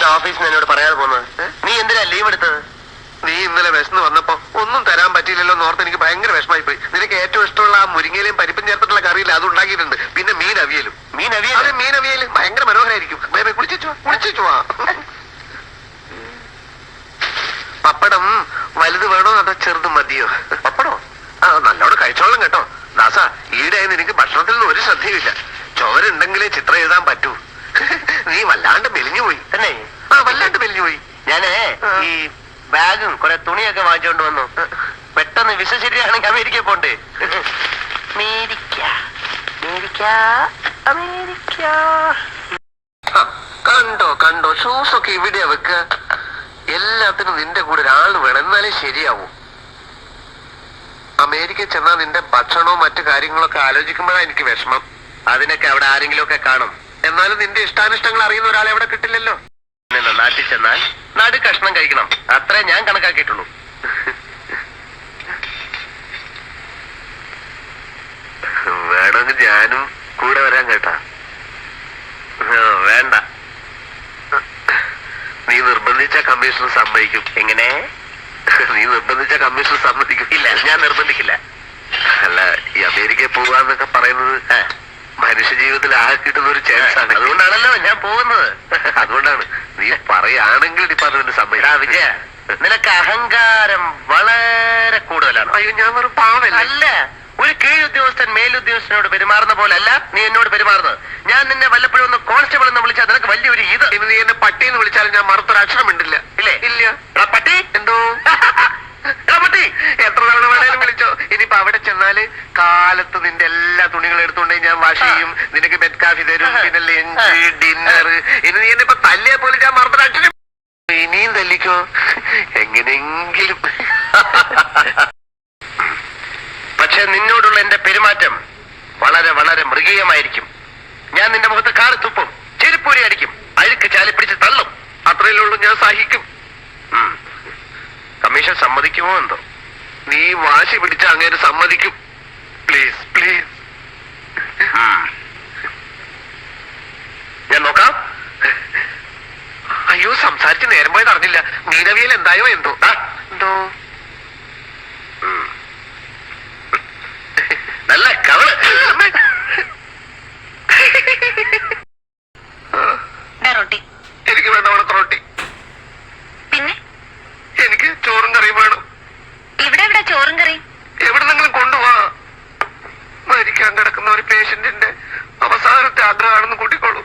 നിന്റെ ഓഫീസിൽ എന്നോട് പറയാതെ പോകുന്നത്. നീ എന്തിനാ ലീവ് എടുത്തത്? നീ ഇന്നലെ വിശന്ന് വന്നപ്പോ ഒന്നും തരാൻ പറ്റിയില്ലല്ലോ എന്നോർത്ത് എനിക്ക് ഭയങ്കര വിഷമായി പോയി. നിനക്ക് ഏറ്റവും ഇഷ്ടമുള്ള ആ മുരിങ്ങയിലും പരിപ്പും ചേർത്തിട്ടുള്ള കറിയില്ല അത് ഉണ്ടാക്കിയിട്ടുണ്ട്. പിന്നെ മീൻ അവിയലും. മീൻ അവിയൽ മീൻ അവിയൽ ഭയങ്കര മനോഹരമായിരിക്കും കുളിച്ചു പപ്പടം വലുത് വേണോ അതോ ചെറുത് മതിയോ? പപ്പടോ? ആ നല്ലോണം കഴിച്ചോളാം കേട്ടോ. ദാസ ഈടായി നിനക്ക് ഭക്ഷണത്തിൽ നിന്ന് ഒരു ശ്രദ്ധയുമില്ല. ചോരുണ്ടെങ്കിലേ ചിത്രം എഴുതാൻ പറ്റൂ. നീ വല്ലാണ്ട് മെലിഞ്ഞു പോയി. തന്നെ? ആ വല്ലാണ്ട് മെലിഞ്ഞു പോയി. ഞാനേ ഈ ബാഗും കുറെ തുണിയൊക്കെ വാങ്ങിച്ചോണ്ട് വന്നു. പെട്ടെന്ന് വിസ ശരിയാണെങ്കിൽ അമേരിക്ക പോണ്ടേ? അമേരിക്ക. അമേരിക്ക. അമേരിക്ക. കണ്ടോ കണ്ടോ? ഷൂസ് ഒക്കെ ഇവിടെ വെക്ക. എല്ലാത്തിനും നിന്റെ കൂടെ ഒരാൾ വേണം. എന്നാലേ ശരിയാവൂ. അമേരിക്ക ചെന്നാൽ നിന്റെ ഭക്ഷണവും മറ്റു കാര്യങ്ങളൊക്കെ ആലോചിക്കുമ്പോഴാണ് എനിക്ക് വിഷമം. അതിനൊക്കെ അവിടെ ആരെങ്കിലും ഒക്കെ കാണും. എന്നാലും നിന്റെ ഇഷ്ടാനിഷ്ടങ്ങൾ അറിയുന്ന ഒരാളെ എവിടെ കിട്ടില്ലല്ലോ? നാട്ടിൽ ചെന്നാൽ നടു കഷ്ണം കഴിക്കണം. അത്രേ ഞാൻ കണക്കാക്കിയിട്ടുള്ളൂ. വേണമെങ്കിൽ ഞാനും കൂടെ വരാൻ കേട്ടാ. വേണ്ട. നീ നിർബന്ധിച്ച കമ്മീഷൻ സമ്മതിക്കും. എങ്ങനെ? നീ നിർബന്ധിച്ച കമ്മീഷൻ സമ്മതിക്കും. ഇല്ല ഞാൻ നിർബന്ധിക്കില്ല. അല്ല ഈ അമേരിക്കയിൽ പോവാന്നൊക്കെ പറയുന്നത് മനുഷ്യ ജീവിതത്തിൽ ആകെ കിട്ടുന്ന ഒരു ചാൻസ് ആണ്. അതുകൊണ്ടാണല്ലോ ഞാൻ പോകുന്നത്. അതുകൊണ്ടാണ്. നീ പറയുകയാണെങ്കിൽ ഡിപ്പാർട്ട്മെന്റ് സമ്മതിക്കും. വിജയ നിനക്ക് അഹങ്കാരം വളരെ കൂടുതലാണ്. അയ്യോ ഞാൻ ഒരു പാവല്ല? അല്ല ഒരു കീഴുദ്യോഗസ്ഥൻ മേലുദ്യോഗസ്ഥനോട് പെരുമാറുന്ന പോലെ അല്ല നീ എന്നോട് പെരുമാറുന്നത്. ഞാൻ നിന്നെ വല്ലപ്പോഴും ഒന്ന് കോൺസ്റ്റബിൾ എന്ന് വിളിച്ചാൽ നിനക്ക് വലിയൊരു ഇത്. നീ എന്നെ പട്ടി എന്ന് വിളിച്ചാലും ഞാൻ മറുത്തൊരു അക്ഷരം മിണ്ടില്ല. ഇല്ലേ? ഇല്ല. പട്ടി. എന്തോ? പട്ടി. എത്ര തവണ വേണേലും വിളിച്ചോ. ഇനിയിപ്പോ ചെന്നാൽ കാലത്ത് നിന്റെ എല്ലാ തുണികളും എടുത്തുകൊണ്ട് ഞാൻ വാഷ് ചെയ്യും നിനക്ക് ബെഡ് കാഫി തരും പിന്നെ ലഞ്ച് ഡിന്നർ ഇനി നീ എന്നെ ഇപ്പൊ തല്ലിയ പോലെ ഞാൻ മറന്നിട്ട് ഇനിയും തല്ലിക്കോ? എങ്ങനെയെങ്കിലും. പക്ഷെ നിന്നോടുള്ള എന്റെ പെരുമാറ്റം വളരെ വളരെ മൃഗീയമായിരിക്കും. ഞാൻ നിന്റെ മുഖത്ത് കാറി തുപ്പും ചെരുപ്പൂരി അടിക്കും അഴുക്ക് ചാലി പിടിച്ച് തള്ളും. അത്രയേ ഉള്ളൂ ഞാൻ സഹിക്കും. കമ്മീഷൻ സമ്മതിക്കുമോ എന്തോ? നീ വാശി പിടിച്ച അങ്ങേര് സമ്മതിക്കും. Please please. ഞാൻ നോക്കാം. അയ്യോ സംസാരിച്ച് നേരം പോയത് അറിഞ്ഞില്ല മീനവിയൽ എന്തായോ എന്തോ. എന്തോ? ആഗ്രഹമാണെന്ന് കൂട്ടിക്കോളൂ.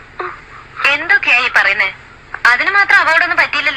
എന്തൊക്കെയാ ഈ പറയുന്നേ? അതിന് മാത്രം അവോടൊന്നും പറ്റില്ല